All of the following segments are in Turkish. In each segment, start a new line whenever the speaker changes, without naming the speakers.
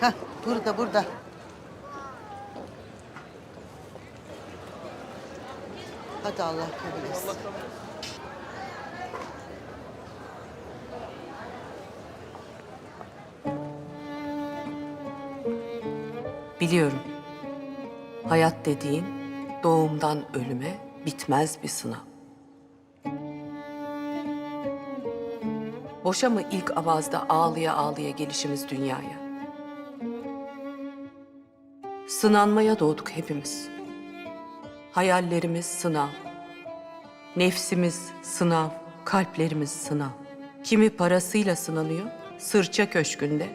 Heh, burada burada. Hadi Allah kabul etsin.
Biliyorum. Hayat dediğin doğumdan ölüme bitmez bir sınav. Boşa mı ilk avazda ağlıya ağlıya gelişimiz dünyaya? Sınanmaya doğduk hepimiz. Hayallerimiz sınav. Nefsimiz sınav, kalplerimiz sınav. Kimi parasıyla sınanıyor, sırça köşkünde.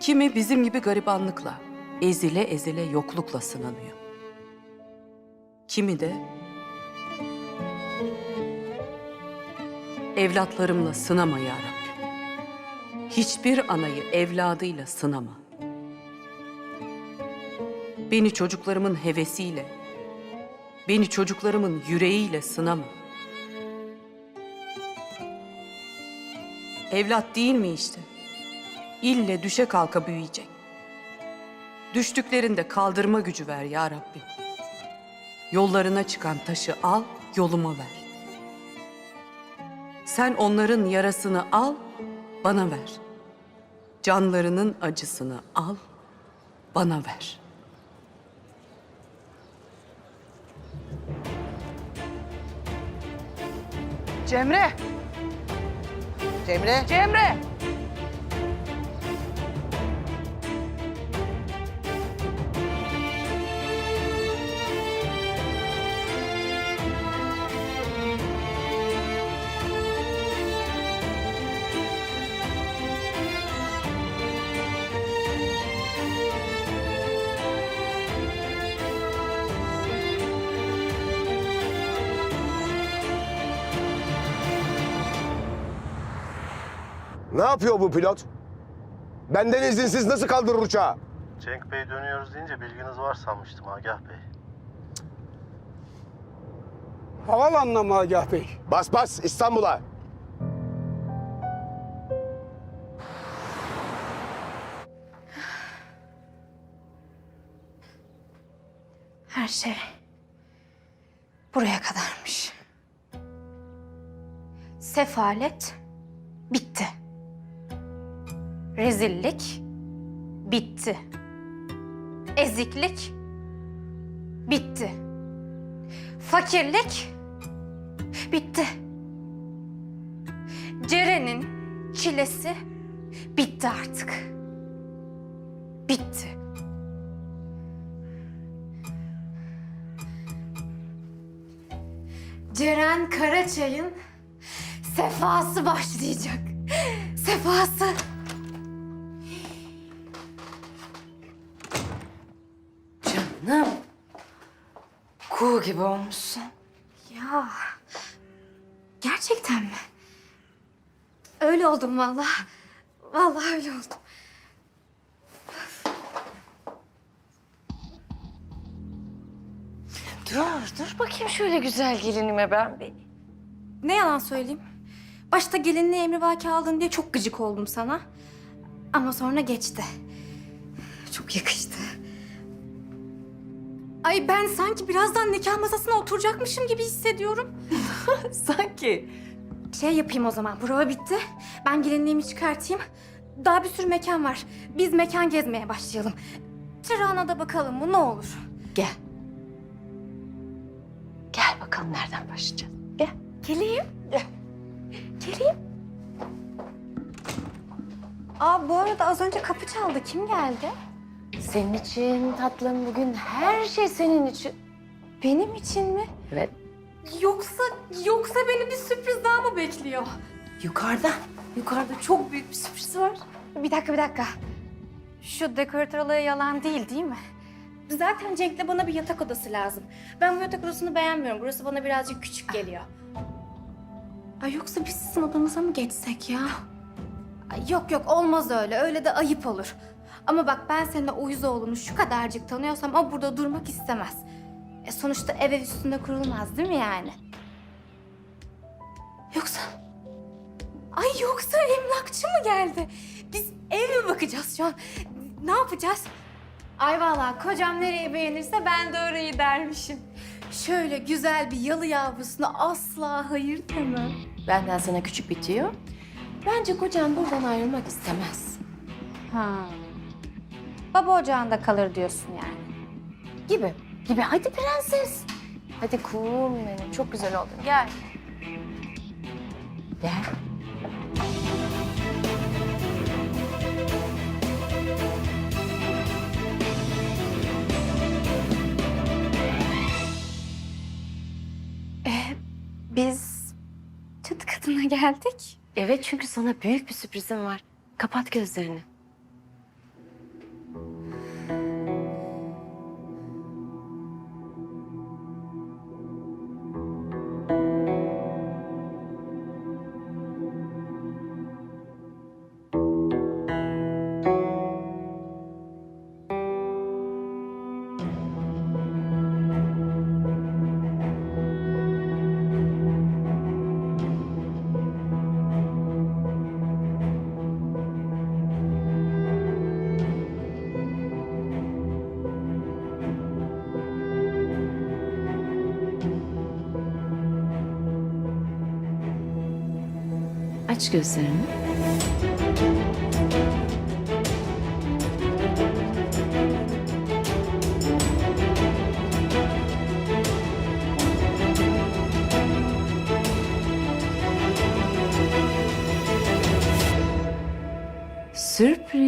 Kimi bizim gibi garibanlıkla, ezile ezile yoklukla sınanıyor. Kimi de evlatlarımla sınama ya Rabbi. Hiçbir anayı evladıyla sınama. Beni çocuklarımın hevesiyle, beni çocuklarımın yüreğiyle sınama. Evlat değil mi işte? İlle düşe kalka büyüyecek. Düştüklerinde kaldırma gücü ver ya Rabbim. Yollarına çıkan taşı al, yoluma ver. Sen onların yarasını al, bana ver. Canlarının acısını al, bana ver.
Cemre!
Cemre.
Cemre!
Ne yapıyor bu pilot? Benden izinsiz nasıl kaldırır uçağı?
Cenk Bey dönüyoruz deyince bilginiz var sanmıştım Agah Bey.
Havalanına mı Agah Bey?
Bas bas İstanbul'a.
Her şey buraya kadarmış. Sefalet bitti. Rezillik bitti. Eziklik bitti. Fakirlik bitti. Ceren'in çilesi bitti artık. Bitti. Ceren Karaçay'ın sefası başlayacak. Sefası.
Kuğu gibi olmuşsun.
Ya gerçekten mi? Öyle oldum vallahi. Vallahi öyle oldum.
Dur, dur bakayım şöyle güzel gelinime ben bir.
Ne yalan söyleyeyim. Başta gelinliği emrivaki aldın diye çok gıcık oldum sana. Ama sonra geçti. Çok yakıştı. Ay ben sanki birazdan nikah masasına oturacakmışım gibi hissediyorum.
Sanki.
Şey yapayım o zaman, prova bitti. Ben gelinliğimi çıkartayım. Daha bir sürü mekan var. Biz mekan gezmeye başlayalım. Tirana da bakalım mı ne olur.
Gel. Gel bakalım nereden başlayacağız. Gel.
Geleyim. Geleyim. Aa bu arada az önce kapı çaldı. Kim geldi?
Senin için tatlım bugün her şey senin için.
Benim için mi?
Evet.
Yoksa yoksa beni bir sürpriz daha mı bekliyor?
Yukarıda. Yukarıda çok büyük bir sürpriz var.
Bir dakika bir dakika. Şu dekoratör olayı yalan değil değil mi? Zaten Cenk'le bana bir yatak odası lazım. Ben bu yatak odasını beğenmiyorum. Burası bana birazcık küçük geliyor. Ay yoksa biz sizin odanıza mı geçsek ya? Ay yok yok olmaz öyle. Öyle de ayıp olur. Ama bak ben seninle uyuz oğlunu şu kadarcık tanıyorsam o burada durmak istemez. E sonuçta ev ev üstünde kurulmaz değil mi yani? Yoksa... Ay yoksa emlakçı mı geldi? Biz Ev mi bakacağız şu an? Ne yapacağız? Ay vallahi kocam nereyi beğenirse ben de orayı dermişim. Şöyle güzel bir yalı yavrusuna asla hayır demem.
Benden sana küçük bir tüyo. Bence kocan buradan ayrılmak istemez.
Ha. Baba ocağında kalır diyorsun yani.
Gibi. Gibi. Hadi prenses. Hadi kum benim. Çok güzel oldun. Gel. Gel.
Biz çatı katına geldik.
Evet çünkü sana büyük bir sürprizim var. Kapat gözlerini. Aç gözlerini. Sürpriz.